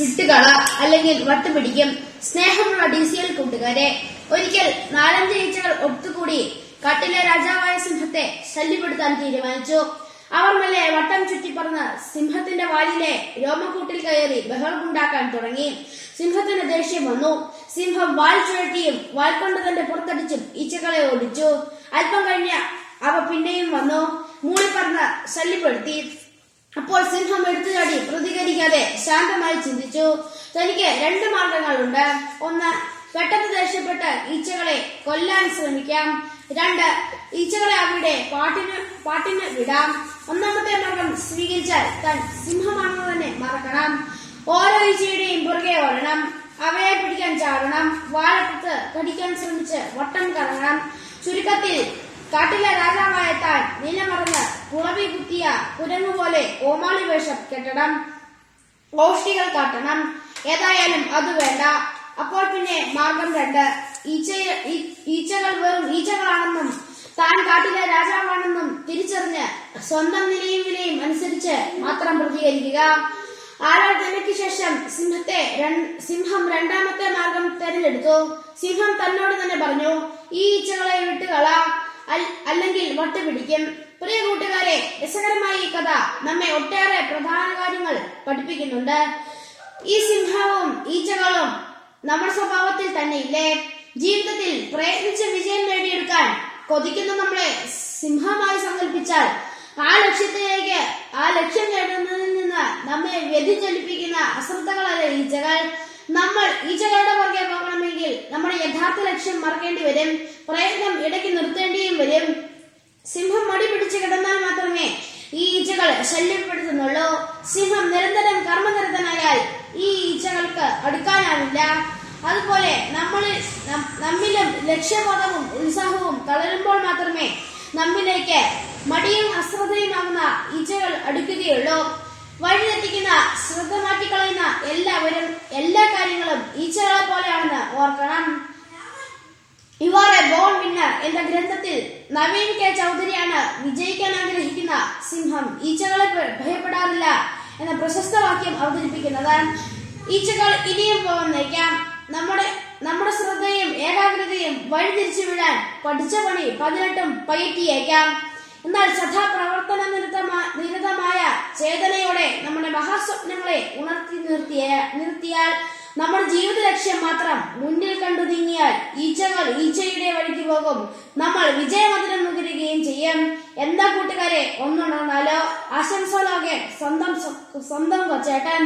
വിട്ടുകള അല്ലെങ്കിൽ വട്ടുപിടിക്കും. സ്നേഹമുള്ള D C L കൂട്ടുകാരെ ഒരിക്കൽ നാലഞ്ച് ഈച്ചകൾ ഒത്തുകൂടി കാട്ടിലെ രാജാവായ സിംഹത്തെ ശല്യപ്പെടുത്താൻ തീരുമാനിച്ചു. അവർ മെല്ലെ വട്ടം ചുറ്റിപ്പറന്ന് സിംഹത്തിന്റെ വാലിലെ രോമക്കൂട്ടിൽ കയറി ബഹളമുണ്ടാക്കാൻ തുടങ്ങി. സിംഹത്തിന് ദേഷ്യം വന്നു. സിംഹം വാൽ ചുഴറ്റിയും വാൽ കൊണ്ട് തന്റെ പുറത്തടിച്ചും ഈച്ചകളെ ഓടിച്ചു. അല്പം കഴിഞ്ഞ അവ പിന്നെയും വന്നു. മൂളിപ്പറന്ന് ശല്യപ്പെടുത്തി. അപ്പോൾ സിംഹം എടുത്തുചാടി പ്രതികരിക്കാതെ ശാന്തമായി ചിന്തിച്ചു തനിക്ക് രണ്ട് മാർഗങ്ങളുണ്ട്. ഒന്ന് പെട്ടെന്ന് ദേഷ്യപ്പെട്ട് ഈച്ചകളെ കൊല്ലാൻ ശ്രമിക്കാം. രണ്ട് ഈച്ചകളെ അവരുടെ പാട്ടിന് പാട്ടിന് വിടാം. ഒന്നാമത്തെ മാർഗം സ്വീകരിച്ചാൽ താൻ സിംഹമാണെന്ന് തന്നെ മറക്കണം. ഓരോ ഈച്ചയുടെയും പുറകെ ഓടണം. അവയെ പിടിക്കാൻ ചാടണം. വാഴത്ത് കടിക്കാൻ ശ്രമിച്ച് വട്ടം കറങ്ങണം. ചുരുക്കത്തിൽ കാട്ടിലെ രാജാവായ താൻ നിലമറന്ന് കുളവി കുത്തിയ കുരങ്ങു പോലെ ഓമാളി വേഷം കെട്ടണം. ഓഷ്ടികൾ കാട്ടണം. ഏതായാലും അത് വേണ്ട. അപ്പോൾ പിന്നെ മാർഗം രണ്ട്. ഈച്ച ഈച്ചകൾ വെറും ഈച്ചകളാണെന്നും താൻ കാട്ടിലെ രാജാവാണെന്നും തിരിച്ചറിഞ്ഞ് സ്വന്തം നിലയും വിലയും അനുസരിച്ച് മാത്രം പ്രതികരിക്കുക. ആരാധനയ്ക്ക് ശേഷം സിംഹത്തെ സിംഹം രണ്ടാമത്തെ മാർഗം തെരഞ്ഞെടുത്തു. സിംഹം തന്നോട് തന്നെ പറഞ്ഞു ഈ ഈച്ചകളെ വിട്ടുകള. അല്ലെങ്കിൽ വട്ടുപിടിക്കും. പ്രിയ കൂട്ടുകാരെ രസകരമായ ഈ കഥ നമ്മെ ഒട്ടേറെ പ്രധാന കാര്യങ്ങൾ പഠിപ്പിക്കുന്നുണ്ട്. ഈ സിംഹവും ഈച്ചകളും നമ്മുടെ സ്വഭാവത്തിൽ തന്നെ ഇല്ലേ? ജീവിതത്തിൽ പ്രയത്നിച്ച് വിജയം നേടിയെടുക്കാൻ കൊതിക്കുന്ന നമ്മളെ സിംഹമായി സങ്കല്പിച്ചാൽ ആ ലക്ഷ്യത്തിലേക്ക് ആ ലക്ഷ്യം നേടുന്നതിൽ നിന്ന് നമ്മെ വ്യതിചലിപ്പിക്കുന്ന അശ്രദ്ധകളല്ല ഈച്ചകൾ. നമ്മൾ ഈച്ചകളുടെ പുറകെ പോകണമെങ്കിൽ നമ്മുടെ യഥാർത്ഥ ലക്ഷ്യം മറക്കേണ്ടി വരും. പ്രയത്നം ഇടയ്ക്ക് നിർത്തേണ്ടിയും വരും. പിടിച്ച് കിടന്നാൽ മാത്രമേ ഈ ഈച്ചകൾ ശല്യപ്പെടുത്തുന്നുള്ളൂ. സിംഹം നിരന്തരം കർമ്മനിരതനായാൽ ഈ ഈച്ചകൾക്ക് അടുക്കാനാവില്ല. അതുപോലെ നമ്മൾ നമ്മിലും ലക്ഷ്യബോധവും ഉത്സാഹവും തളരുമ്പോൾ മാത്രമേ നമ്മിലേക്ക് മടിയും അശ്രദ്ധയുമാകുന്ന ഈച്ചകൾ അടുക്കുകയുള്ളൂ. വഴിതെറ്റിക്കുന്ന ശ്രദ്ധ മാറ്റിക്കളയുന്ന എല്ലാവരും എല്ലാ കാര്യങ്ങളും ഈച്ചകളെ പോലെയാണെന്ന് ഓർക്കണം. You are a born winner എന്ന നവീൻ കെ ചൗധരിയാണ് വിജയിക്കാൻ ആഗ്രഹിക്കുന്ന സിംഹം. ഈച്ചകളെ ഭയപ്പെടാറില്ല എന്ന പ്രശസ്ത വാക്യം അവതരിപ്പിക്കുന്നത് ഈച്ചകൾ ഇനിയും പോകാം നമ്മുടെ നമ്മുടെ ശ്രദ്ധയും ഏകാഗ്രതയും വഴിതിരിച്ചു വിടാൻ പഠിച്ച പണി പതിനെട്ടും പയറ്റിയേക്കാം. എന്നാൽ സദാ പ്രവർത്തന നിരതമാ നിരതമായ ചേതനയോടെ നമ്മുടെ മഹാസ്വപ്നങ്ങളെ ഉണർത്തി നിർത്തിയ നിർത്തിയാൽ നമ്മുടെ ജീവിത ലക്ഷ്യം മാത്രം മുന്നിൽ കണ്ടു നീങ്ങിയാൽ ഈച്ചകൾ പോകും നമ്മൾ വിജയമതിരം നുകരുകയും ചെയ്യും. എന്താ കൂട്ടുകാരെ? ഒന്നുണർന്നാലോ ആശംസകളാകെ സ്വന്തം സ്വന്തം കൊച്ചേട്ടൻ.